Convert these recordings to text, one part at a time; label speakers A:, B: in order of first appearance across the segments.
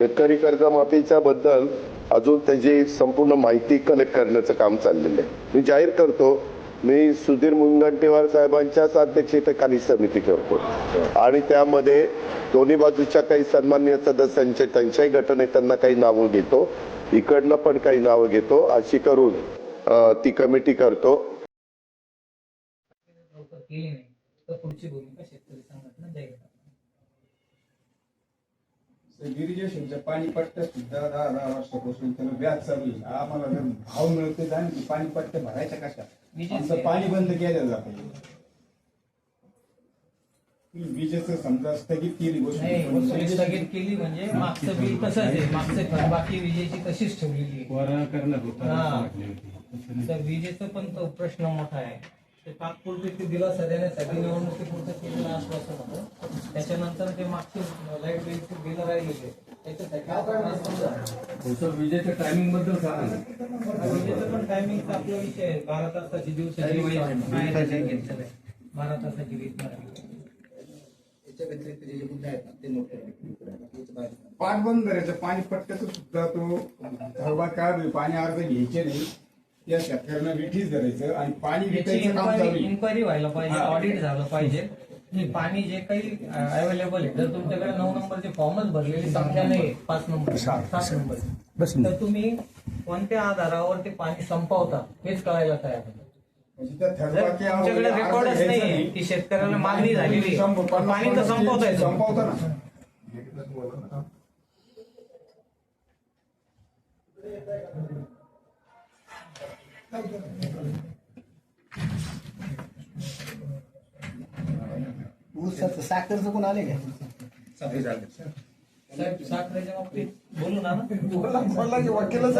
A: शेतकरी कर्जमाफीच्या बद्दल अजून त्याची संपूर्ण माहिती कलेक्ट करण्याचं काम चाललेलं आहे. मी जाहीर करतो मी सुधीर मुनगंटीवार साहेबांच्याच अध्यक्षतेखाली समिती करतो. आणि त्यामध्ये दोन्ही बाजूच्या काही सन्मान्य सदस्यांचे त्यांच्याही गटने त्यांना काही नावं घेतो इकडनं पण काही नावं घेतो अशी करून ती कमिटी करतो.
B: पुढची भूमिका शेतकरी संघटना
C: गिरिजेशनच्या पाणीपट्ट्या सुद्धा दहा दहा वर्षापासून त्याला व्याज चालू आहे. आम्हाला जर भाव मिळते जाणे की पाणीपट्ट्या भरायच्या कशा?
B: विजेचे-
C: आमचं पाणी बंद केलं जाते. विजेचं समजा स्थगित केली गोष्ट
B: नाही वसुली स्थगित केली म्हणजे मागचं बिल तसंच आहे. मागचं थकबाकी विजेची तशीच ठेवलेली आहे.
D: कोरा करणार होता
B: हा.
D: असं वाटलं होतं.
B: तर विजेचं पण तो प्रश्न मोठा आहे. ते तात्पुरते ते दिलासा देण्यासाठी निवडणुकीपुरतं केलेलं आश्वासन होतं. त्याच्यानंतर ते मागचे लाइट बिलचे बिल राहिलेले त्याच्यासाठी
D: विजेच्या टायमिंगबद्दल सांगा.
B: विजेचं पण टायमिंगचा आपला विषय आहे. बारा तासाची दिवसाची. बारा तासाची वीज नाही.
E: याच्या व्यतिरिक्त जे मुद्दे आहेत ना ते नोट करा.
C: पाटबंधाऱ्याच्या पाणीपट्ट्याचं सुद्धा तो ठरवा काय पाणी अर्ज घ्यायचे नाही. त्या शेतकऱ्यांना विठीच धरायचं आणि पाणी
B: याची
C: विकायचं काम चालू
B: इन्क्वायरी
C: आहे.
B: इन्क्वायरी व्हायला पाहिजे
C: हा.
B: ऑडिट झालं पाहिजे. की पाणी जे काही अवेलेबल आहे जर तुमच्याकडे नऊ नंबरचे फॉर्मच भरलेली संख्या नाही पाच नंबर सात नंबर. तर तुम्ही कोणत्या आधारावर ते पाणी संपवता हेच कळायला तयार आहे.
C: म्हणजे त्या
B: जर
C: थरवाक्या
B: तुमच्याकडे
C: अर्ज
B: रेकॉर्डच
C: घ्यायचा
B: नाही. की शेतकऱ्याला मागणी झालेली आहे,
C: शंभर-
B: तर पाणी तर संपवता येतं
C: संपवता ना.
E: ऊसाचं साखरचं कोण आले का?
B: साहेब, साखरेच्या बाबतीत बोलू ना.
E: वकीलच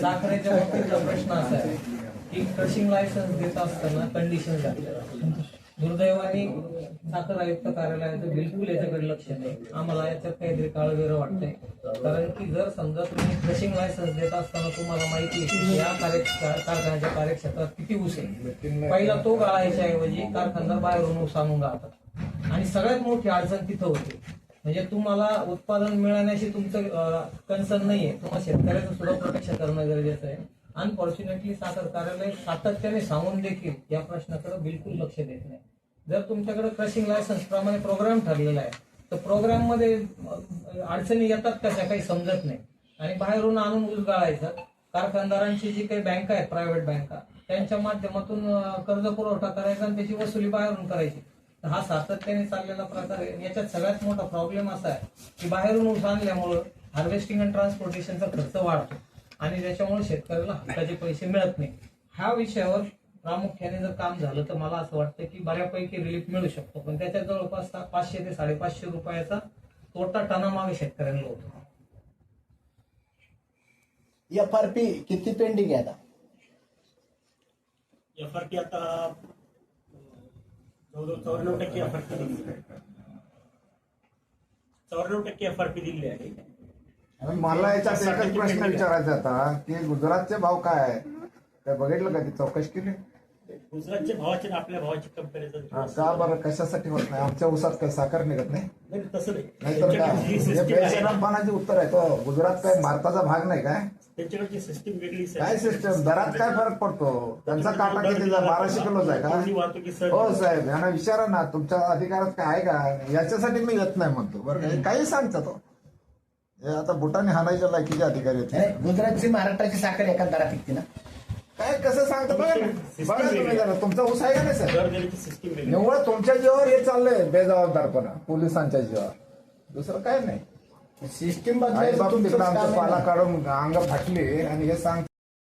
B: साखरेच्या बाबतीतचा प्रश्न असा आहे की क्रशिंग लायसन्स देत असताना कंडिशन लागतात दुर्दैवाने साखर आयुक्त कार्यालयाचं बिलकुल याच्याकडे लक्ष नाही. आम्हाला याच्यात काहीतरी काळवेर वाटतंय. कारण की जर समजा तुम्ही क्रशिंग लायसन्स देत असताना तुम्हाला माहिती आहे की या कारखान्याच्या कार्यक्षेत्रात किती ऊस आहे. पहिला तो गाळायच्या ऐवजी कारखानदार बाहेरून ऊस आणून गाळतात. आणि सगळ्यात मोठी अडचण तिथं होते. म्हणजे तुम्हाला उत्पादन मिळण्याशी तुमचं कन्सर्न नाहीये. तुम्हाला शेतकऱ्याचं सुद्धा प्रोटेक्शन करणं गरजेचं आहे. अनफॉर्च्युनेटली साखर कार्यालय सातत्याने सांगून देखील या प्रश्नाकडे बिलकुल लक्ष देत नाही. जर तुमच्याकडे क्रशिंग लायसन्स प्रमाणे प्रोग्राम ठरलेला आहे तर प्रोग्राममध्ये अडचणी येतात कशा काही समजत नाही. आणि बाहेरून आणून ऊस कारखानदारांची जी काही बँका आहेत प्रायव्हेट बँका त्यांच्या माध्यमातून कर्ज पुरवठा करायचा आणि त्याची वसुली बाहेरून करायची. तर हा सातत्याने चाललेला प्रकार आहे. याच्यात सगळ्यात मोठा प्रॉब्लेम असा आहे की बाहेरून ऊस आणल्यामुळं हार्वेस्टिंग अँड ट्रान्सपोर्टेशनचा खर्च वाढतो. आणि त्याच्यामुळे शेतकऱ्याला हक्काचे पैसे मिळत नाही. ह्या विषयावर प्रामुख्याने जर काम झालं तर मला असं वाटतं की बऱ्यापैकी रिलीफ मिळू शकतो. पण त्याच्यात जवळपास पाचशे ते साडेपाचशे रुपयाचा तोटा टनामागे शेतकऱ्यांना होतो.
E: एफ आर पी किती पेंडिंग आहे आता?
F: एफ आर पी आता जवळजवळ चौऱ्याण्णव टक्के एफ आर पी दिली चौऱ्याण्णव टक्के एफ आर पी दिली आहे.
G: मला याच्यात एकच प्रश्न विचारायचा होता की गुजरातचे भाव काय आहे काय बघितलं का ती चौकशी केली?
F: गुजरातच्या भावाची आणि आपल्या भावाची कंपॅरिझन
G: का बरं? कशासाठी होत नाही? आमच्या उसात काय साखर निघत नाही?
F: नाही तसं नाही.
G: नाहीतर काय?
F: त्यांच्याकडे जी
G: हे
F: सिस्टीम आहे
G: बेशरमपणाचे उत्तर आहे. तो गुजरात काय भारताचा भाग नाही काय?
F: त्यांच्याकडची सिस्टीम वेगळीच
G: काय सिस्टम दरात काय फरक पडतो? त्यांचा काटा कितीचा बाराशे किलोचा आहे का? हो साहेब. यांना विचारा ना तुमच्या अधिकारात काय आहे का? याच्यासाठी मी येत नाही म्हणतो. बरं का? काही सांगता तो. हे आता बुटाने हाणायच्या लायकीचे अधिकारी आहेत.
E: नाही, गुजरातची महाराष्ट्राची साखर एका दरात ना.
G: काय कसं सांगता बघा ना. बघा तुम्ही जरा तुमचा ऊस आहे का नाही सर?
F: सिस्टीम वेगळी
G: निव्वळ तुमच्या जीवावर हे चाललंय बेजबाबदारपणा. पोलिसांच्या जीवावर. दुसरं काय नाही.
E: सिस्टीम
G: आई बाप तिकडं आमचं पाला
E: ना.
G: काढून अंग फाटली आणि हे सांग